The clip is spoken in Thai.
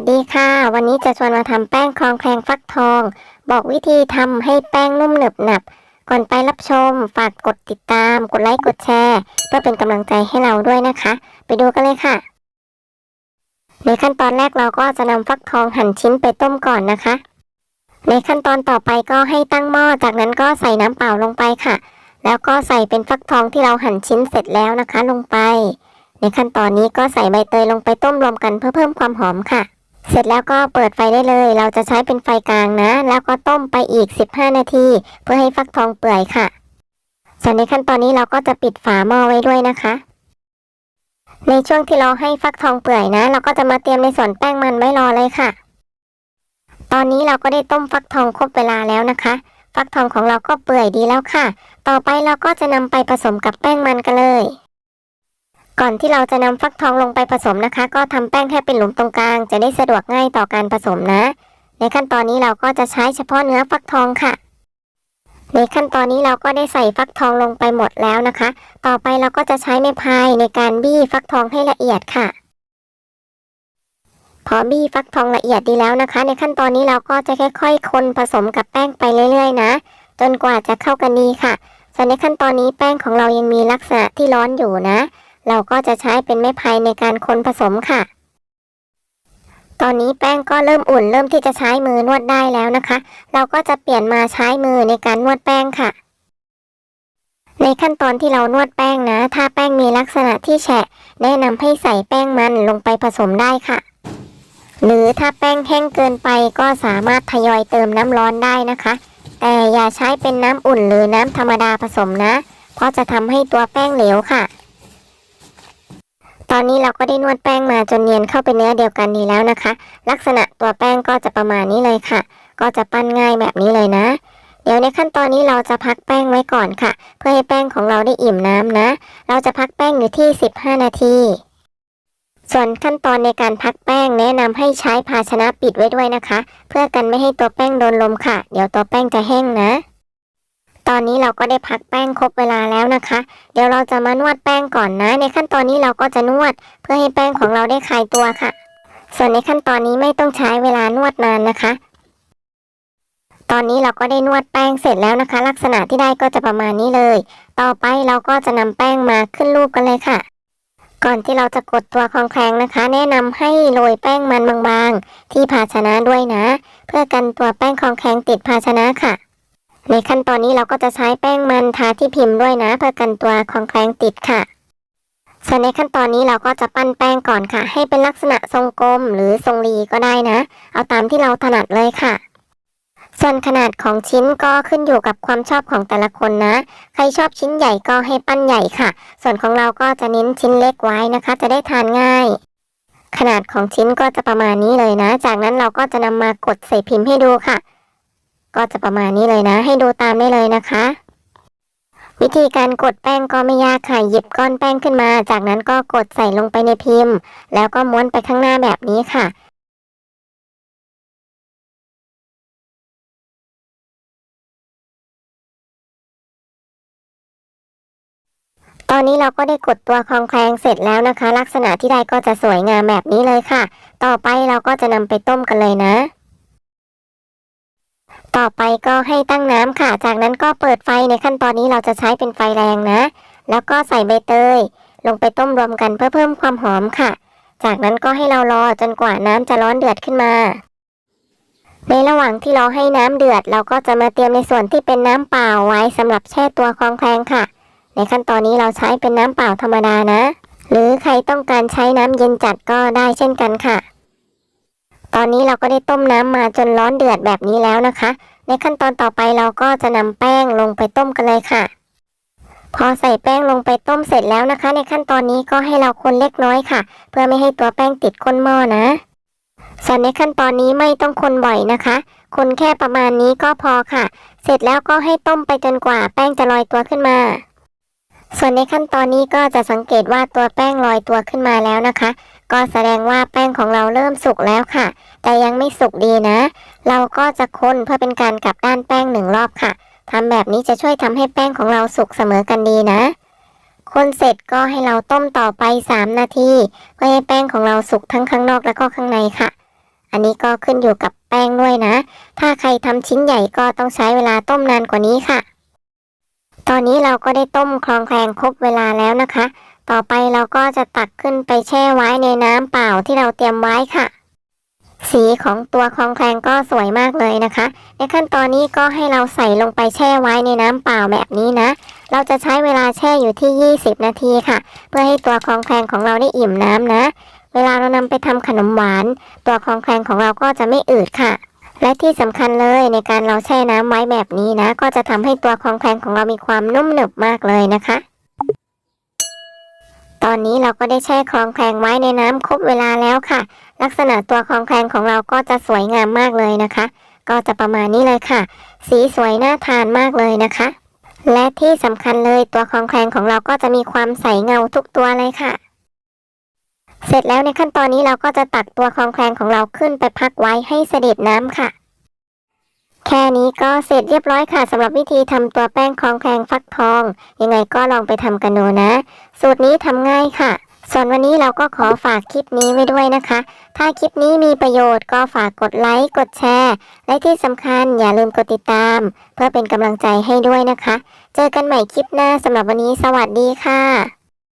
วัสดีค่ะ วันนี้จะชวนมาทำแป้งคลองแคลงฟักทอง บอกวิธีทำให้แป้งนุ่มหนึบหนับ ก่อนไปรับชม ฝากกดติดตาม กดไลค์กดแชร์ เพื่อเป็นกำลังใจให้เราด้วยนะคะ ไปดูกันเลยค่ะ ในขั้นตอนแรกเราก็จะนำฟักทองหั่นชิ้นไปต้มก่อนนะคะ ในขั้นตอนต่อไปก็ให้ตั้งหม้อจากนั้นก็ใส่น้ำเปล่าลงไปค่ะ แล้วก็ใส่เป็นฟักทองที่เราหั่นชิ้นเสร็จแล้วนะคะ ลงไป ในขั้นตอนนี้ก็ใส่ใบเตยลงไปต้มรวมกันเพื่อเพิ่มความหอมค่ะ เสร็จแล้วก็เปิดไฟได้เลย เราจะใช้เป็นไฟกลางนะ แล้วก็ต้มไปอีก 15 นาที เพื่อให้ฟักทองเปื่อยค่ะ ส่วนในขั้นตอนนี้เราก็จะปิดฝาหม้อไว้ด้วยนะคะ ในช่วงที่เราให้ฟักทองเปื่อยนะ เราก็จะมาเตรียมในส่วนแป้งมันไว้รอเลยค่ะ ตอนนี้เราก็ได้ต้มฟักทองครบเวลาแล้วนะคะ ฟักทองของเราก็เปื่อยดีแล้วค่ะ ต่อไปเราก็จะนำไปผสมกับแป้งมันกันเลย ก่อนที่เราจะนำฟักทองลงไปผสมนะคะ ก็ทำแป้งให้เป็นหลุมตรงกลาง จะได้สะดวกง่ายต่อการผสมนะ ในขั้นตอนนี้เราก็จะใช้เฉพาะเนื้อฟักทองค่ะ ในขั้นตอนนี้เราก็ได้ใส่ฟักทองลงไปหมดแล้วนะคะ ต่อไปเราก็จะใช้ไม้พายในการบี้ฟักทองให้ละเอียดค่ะ พอบี้ฟักทองละเอียดดีแล้วนะคะ ในขั้นตอนนี้เราก็จะค่อย ๆ คนผสมกับแป้งไปเรื่อย ๆ นะ จนกว่าจะเข้ากันดีค่ะ ส่วนในขั้นตอนนี้แป้งของเรายังมีลักษณะที่ร้อนอยู่นะ เราก็จะใช้เป็นไม้พายในการคนผสมค่ะ ตอนนี้แป้งก็เริ่มอุ่นเริ่มที่จะใช้มือนวดได้แล้วนะคะ เราก็จะเปลี่ยนมาใช้มือในการนวดแป้งค่ะ ในขั้นตอนที่เรานวดแป้งนะ ถ้าแป้งมีลักษณะที่แฉะ แนะนำให้ใส่แป้งมันลงไปผสมได้ค่ะหรือถ้าแป้งแห้งเกินไปก็สามารถทยอยเติมน้ำร้อนได้นะคะ แต่อย่าใช้เป็นน้ำอุ่นหรือน้ำธรรมดาผสมนะ เพราะจะทำให้ตัวแป้งเหลวค่ะ ตอนนี้เราก็ได้นวดแป้งมาจนเนียนเข้าเป็นเนื้อเดียวกันดีแล้วนะคะ ลักษณะตัวแป้งก็จะประมาณนี้เลยค่ะ ก็จะปั้นง่ายแบบนี้เลยนะ เดี๋ยวในขั้นตอนนี้เราจะพักแป้งไว้ก่อนค่ะ เพื่อให้แป้งของเราได้อิ่มน้ำนะ เราจะพักแป้งอยู่ที่ 15 นาทีส่วนขั้นตอนในการพักแป้งแนะนำให้ใช้ภาชนะปิดไว้ด้วยนะคะ เพื่อกันไม่ให้ตัวแป้งโดนลมค่ะ เดี๋ยวตัวแป้งจะแห้งนะ ตอนนี้เราก็ได้พักแป้งครบเวลาแล้วนะคะ เดี๋ยวเราจะมานวดแป้งก่อนนะ ในขั้นตอนนี้เราก็จะนวด เพื่อให้แป้งของเราได้คลายตัวค่ะ ส่วนในขั้นตอนนี้ไม่ต้องใช้เวลานวดนานนะคะ ตอนนี้เราก็ได้นวดแป้งเสร็จแล้วนะคะ ลักษณะที่ได้ก็จะประมาณนี้เลย ต่อไปเราก็จะนำแป้งมาขึ้นรูปกันเลยค่ะก่อนที่เราจะกดตัวคลองแคลงนะคะ แนะนำให้โรยแป้งมันบางๆ ที่ภาชนะด้วยนะ เพื่อกันตัวแป้งคลองแคลงติดภาชนะค่ะ ในขั้นตอนนี้เราก็จะใช้แป้งมันทาที่พิมพ์ด้วยนะเพื่อกันตัวคลองแคลงติดค่ะ ส่วนในขั้นตอนนี้เราก็จะปั้นแป้งก่อนค่ะ ให้เป็นลักษณะทรงกลมหรือทรงรีก็ได้นะ เอาตามที่เราถนัดเลยค่ะ ส่วนขนาดของชิ้นก็ขึ้นอยู่กับความชอบของแต่ละคนนะ ใครชอบชิ้นใหญ่ก็ให้ปั้นใหญ่ค่ะ ส่วนของเราก็จะเน้นชิ้นเล็กไว้นะคะ จะได้ทานง่ายขนาดของชิ้นก็จะประมาณนี้เลยนะ จากนั้นเราก็จะนำมากดใส่พิมพ์ให้ดูค่ะ ก็จะประมาณนี้เลยนะ ให้ดูตามได้เลยนะคะ วิธีการกดแป้งก็ไม่ยากค่ะหยิบก้อนแป้งขึ้นมา จากนั้นก็กดใส่ลงไปในพิมพ์ แล้วก็ม้วนไปข้างหน้าแบบนี้ค่ะตอนนี้เราก็ได้กดตัวคลองแคลงเสร็จแล้วนะคะ ลักษณะที่ได้ก็จะสวยงามแบบนี้เลยค่ะ ต่อไปเราก็จะนำไปต้มกันเลยนะ ต่อไปก็ให้ตั้งน้ำค่ะ จากนั้นก็เปิดไฟในขั้นตอนนี้เราจะใช้เป็นไฟแรงนะ แล้วก็ใส่ใบเตย ลงไปต้มรวมกันเพื่อเพิ่มความหอมค่ะ จากนั้นก็ให้เรารอจนกว่าน้ำจะร้อนเดือดขึ้นมา ในระหว่างที่เราให้น้ำเดือด เราก็จะมาเตรียมในส่วนที่เป็นน้ำเปล่าไว้สำหรับแช่ตัวคลองแคลงค่ะ ในขั้นตอนนี้เราใช้เป็นน้ำเปล่าธรรมดานะ หรือใครต้องการใช้น้ำเย็นจัดก็ได้เช่นกันค่ะ ตอนนี้เราก็ได้ต้มน้ำมาจนร้อนเดือดแบบนี้แล้วนะคะ ในขั้นตอนต่อไปเราก็จะนำแป้งลงไปต้มกันเลยค่ะ พอใส่แป้งลงไปต้มเสร็จแล้วนะคะ ในขั้นตอนนี้ก็ให้เราคนเล็กน้อยค่ะ เพื่อไม่ให้ตัวแป้งติดก้นหม้อนะส่วนในขั้นตอนนี้ไม่ต้องคนบ่อยนะคะ คนแค่ประมาณนี้ก็พอค่ะ เสร็จแล้วก็ให้ต้มไปจนกว่าแป้งจะลอยตัวขึ้นมา ส่วนในขั้นตอนนี้ก็จะสังเกตว่าตัวแป้งลอยตัวขึ้นมาแล้วนะคะ ก็แสดงว่าแป้งของเราเริ่มสุกแล้วค่ะ แต่ยังไม่สุกดีนะ เราก็จะคนเพื่อเป็นการกลับด้านแป้งหนึ่งรอบค่ะทำแบบนี้จะช่วยทำให้แป้งของเราสุกเสมอกันดีนะ คนเสร็จก็ให้เราต้มต่อไป 3 นาทีเพื่อให้แป้งของเราสุกทั้งข้างนอกและก็ข้างในค่ะ อันนี้ก็ขึ้นอยู่กับแป้งด้วยนะ ถ้าใครทำชิ้นใหญ่ก็ต้องใช้เวลาต้มนานกว่านี้ค่ะ ตอนนี้เราก็ได้ต้มคลองแคลงครบเวลาแล้วนะคะ ต่อไปเราก็จะตักขึ้นไปแช่ไว้ในน้ำเปล่าที่เราเตรียมไว้ค่ะ สีของตัวคลองแคลงก็สวยมากเลยนะคะ ในขั้นตอนนี้ก็ให้เราใส่ลงไปแช่ไว้ในน้ำเปล่าแบบนี้นะ เราจะใช้เวลาแช่อยู่ที่ 20 นาทีค่ะ เพื่อให้ตัวคลองแคลงของเราได้อิ่มน้ำนะ เวลาเรานำไปทำขนมหวาน ตัวคลองแคลงของเราก็จะไม่อืดค่ะและที่สำคัญเลยในการเราแช่น้ำไว้แบบนี้นะ ก็จะทำให้ตัวคลองแคลงของเรามีความนุ่มหนึบมากเลยนะคะ อนนี้เราก็ได้แช่คลองแคลงไว้ในน้ำครบเวลาแล้วค่ะ ลักษณะตัวคลองแคลงของเราก็จะสวยงามมากเลยนะคะ ก็จะประมาณนี้เลยค่ะ สีสวยน่าทานมากเลยนะคะ และที่สำคัญเลยตัวคลองแคลงของเราก็จะมีความใสเงาทุกตัวเลยค่ะ เสร็จแล้วในขั้นตอนนี้เราก็จะตักตัวคลองแคลงของเราขึ้นไปพักไว้ให้เสด็จน้ำค่ะ แค่นี้ก็เสร็จเรียบร้อยค่ะสำหรับวิธีทำตัวแป้งคลองแคลงฟักทอง ยังไงก็ลองไปทำกันดูนะ สูตรนี้ทำง่ายค่ะ ส่วนวันนี้เราก็ขอฝากคลิปนี้ไว้ด้วยนะคะ ถ้าคลิปนี้มีประโยชน์ก็ฝากกดไลค์กดแชร์ และที่สำคัญอย่าลืมกดติดตาม เพื่อเป็นกำลังใจให้ด้วยนะคะ เจอกันใหม่คลิปหน้าสำหรับวันนี้ สวัสดีค่ะ